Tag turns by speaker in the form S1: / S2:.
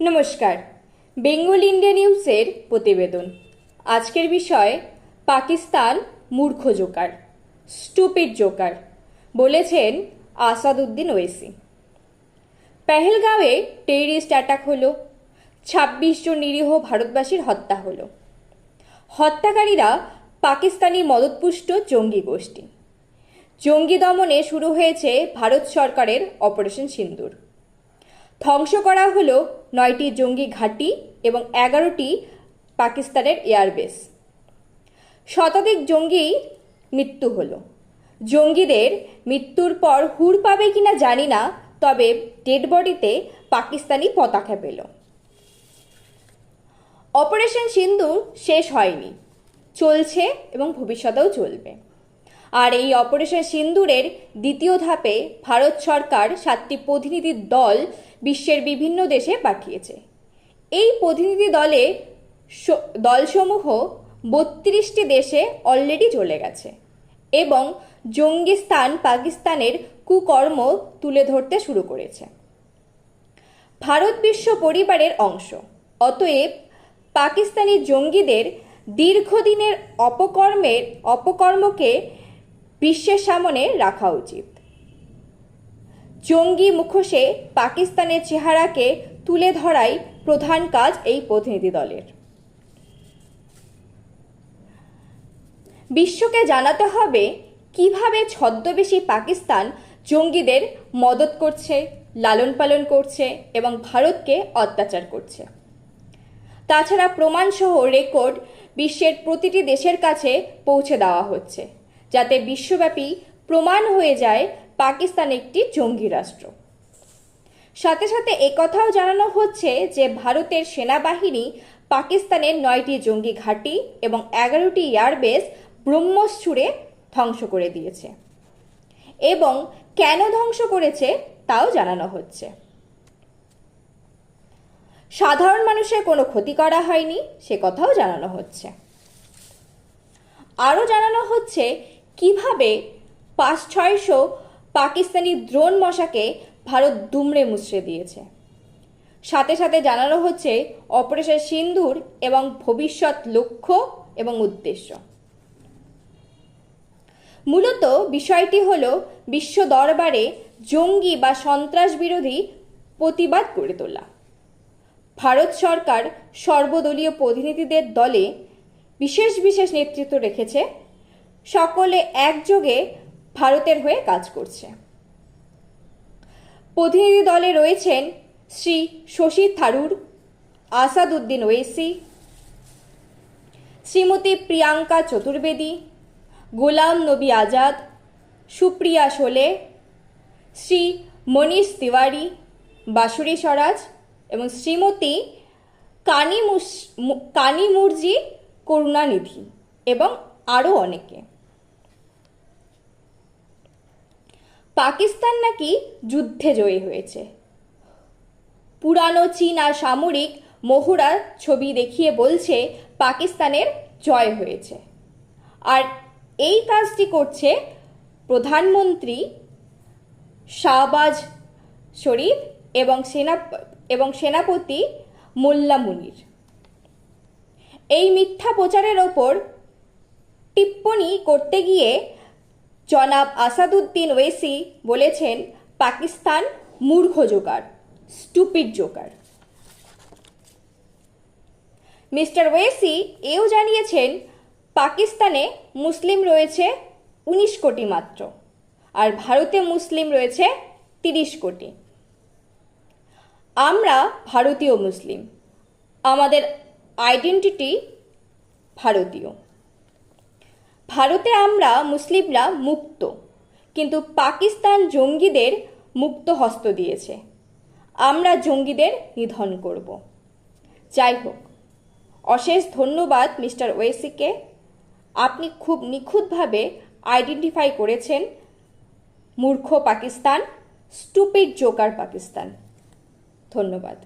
S1: নমস্কার। বেঙ্গল ইন্ডিয়া নিউজের প্রতিবেদন। আজকের বিষয়, পাকিস্তান মূর্খ জোকার, স্টুপিড জোকার, বলেছেন আসাদুদ্দিন ওয়েসি। পেহেলগাঁওয়ে টেরিস্ট অ্যাটাক হলো, ছাব্বিশ জন নিরীহ ভারতবাসীর হত্যা হলো। হত্যাকারীরা পাকিস্তানি মদতপুষ্ট জঙ্গি গোষ্ঠী। জঙ্গি দমনে শুরু হয়েছে ভারত সরকারের অপারেশন সিন্দুর। ধ্বংস করা হলো নয়টি জঙ্গি ঘাঁটি এবং এগারোটি পাকিস্তানের এয়ারবেস। শতাধিক জঙ্গি মৃত্যু হলো। জঙ্গিদের মৃত্যুর পর হুর পাবে কিনা জানি না, তবে ডেড বডিতে পাকিস্তানি পতাকা পেল। অপারেশন সিন্ধু শেষ হয়নি, চলছে এবং ভবিষ্যতেও চলবে। আর এই অপারেশন সিন্দুরের দ্বিতীয় ধাপে ভারত সরকার সাতটি প্রতিনিধির দল বিশ্বের বিভিন্ন দেশে পাঠিয়েছে। এই প্রতিনিধি দলে দলসমূহ বত্রিশটি দেশে অলরেডি চলে গেছে এবং জঙ্গিস্তান পাকিস্তানের কুকর্ম তুলে ধরতে শুরু করেছে। ভারত বিশ্ব পরিবারের অংশ, অতএব পাকিস্তানি জঙ্গিদের দীর্ঘদিনের অপকর্মের, অপকর্মকে বিশ্বের সামনে রাখা উচিত। জঙ্গি মুখোশে পাকিস্তানের চেহারাকে তুলে ধরাই প্রধান কাজ এই প্রতিনিধি দলের। বিশ্বকে জানাতে হবে কীভাবে ছদ্মবেশী পাকিস্তান জঙ্গিদের মদত করছে, লালন পালন করছে এবং ভারতকে অত্যাচার করছে। তাছাড়া প্রমাণসহ রেকর্ড বিশ্বের প্রতিটি দেশের কাছে পৌঁছে দেওয়া হচ্ছে, যাতে বিশ্বব্যাপী প্রমাণ হয়ে যায় পাকিস্তান একটি জঙ্গি রাষ্ট্র। সাথে সাথে একথাও জানানো হচ্ছে যে, ভারতের সেনাবাহিনী পাকিস্তানের নয়টি জঙ্গি ঘাঁটি এবং এগারোটি এয়ারবেস ব্রহ্মস ছুড়ে ধ্বংস করে দিয়েছে। এবং কেন ধ্বংস করেছে তাও জানানো হচ্ছে। সাধারণ মানুষের কোনো ক্ষতি করা হয়নি, সে কথাও জানানো হচ্ছে। আরও জানানো হচ্ছে, কীভাবে পাঁচ ছয়শো পাকিস্তানি দ্রোণ মশাকে ভারত দুমড়ে মুচড়ে দিয়েছে। সাথে সাথে জানানো হচ্ছে অপারেশন সিন্ধুর এবং ভবিষ্যৎ লক্ষ্য এবং উদ্দেশ্য। মূলত বিষয়টি হল বিশ্ব দরবারে জঙ্গি বা সন্ত্রাস বিরোধী প্রতিবাদ করে তোলা। ভারত সরকার সর্বদলীয় প্রতিনিধিদের দলে বিশেষ বিশেষ নেতৃত্ব রেখেছে। সকলে একযোগে ভারতের হয়ে কাজ করছে। প্রতিনিধি দলে রয়েছেন শ্রী শশী থারুর আসাদুদ্দিন ওয়েসি, শ্রীমতী প্রিয়াঙ্কা চতুর্বেদী, গোলাম নবী আজাদ, সুপ্রিয়া শোলে, শ্রী মনীষ তিওয়ারি বাসুরি স্বরাজ এবং শ্রীমতী কানি কানি মুরজি করুণানিধি এবং আরও অনেকে। পাকিস্তান নাকি যুদ্ধে জয়ী হয়েছে। পুরানো চীন আর সামরিক মহুরা ছবি দেখিয়ে বলছে পাকিস্তানের জয় হয়েছে। আর এই কাজটি করছে প্রধানমন্ত্রী শাহবাজ শরীফ এবং সেনা, এবং সেনাপতি মোল্লা মুনির। এই মিথ্যা প্রচারের ওপর টিপ্পণী করতে গিয়ে জনাব আসাদুদ্দিন ওয়েসি বলেছেন, পাকিস্তান মূর্খ joker, stupid joker. Mister Owaisi এও জানিয়েছেন, পাকিস্তানে মুসলিম রয়েছে উনিশ কোটি মাত্র, আর ভারতে মুসলিম রয়েছে তিরিশ কোটি। আমরা ভারতীয় মুসলিম, আমাদের আইডেন্টিটি ভারতীয়। ভারতে আমরা মুসলিমরা মুক্ত, কিন্তু পাকিস্তান জঙ্গিদের মুক্ত হস্ত দিয়েছে। আমরা জঙ্গিদের নিধন করব। যাই হোক, অশেষ ধন্যবাদ মিস্টার ওয়েসিকে। আপনি খুব নিখুঁতভাবে আইডেন্টিফাই করেছেন মূর্খ পাকিস্তান, স্টুপিড জোকার পাকিস্তান। ধন্যবাদ।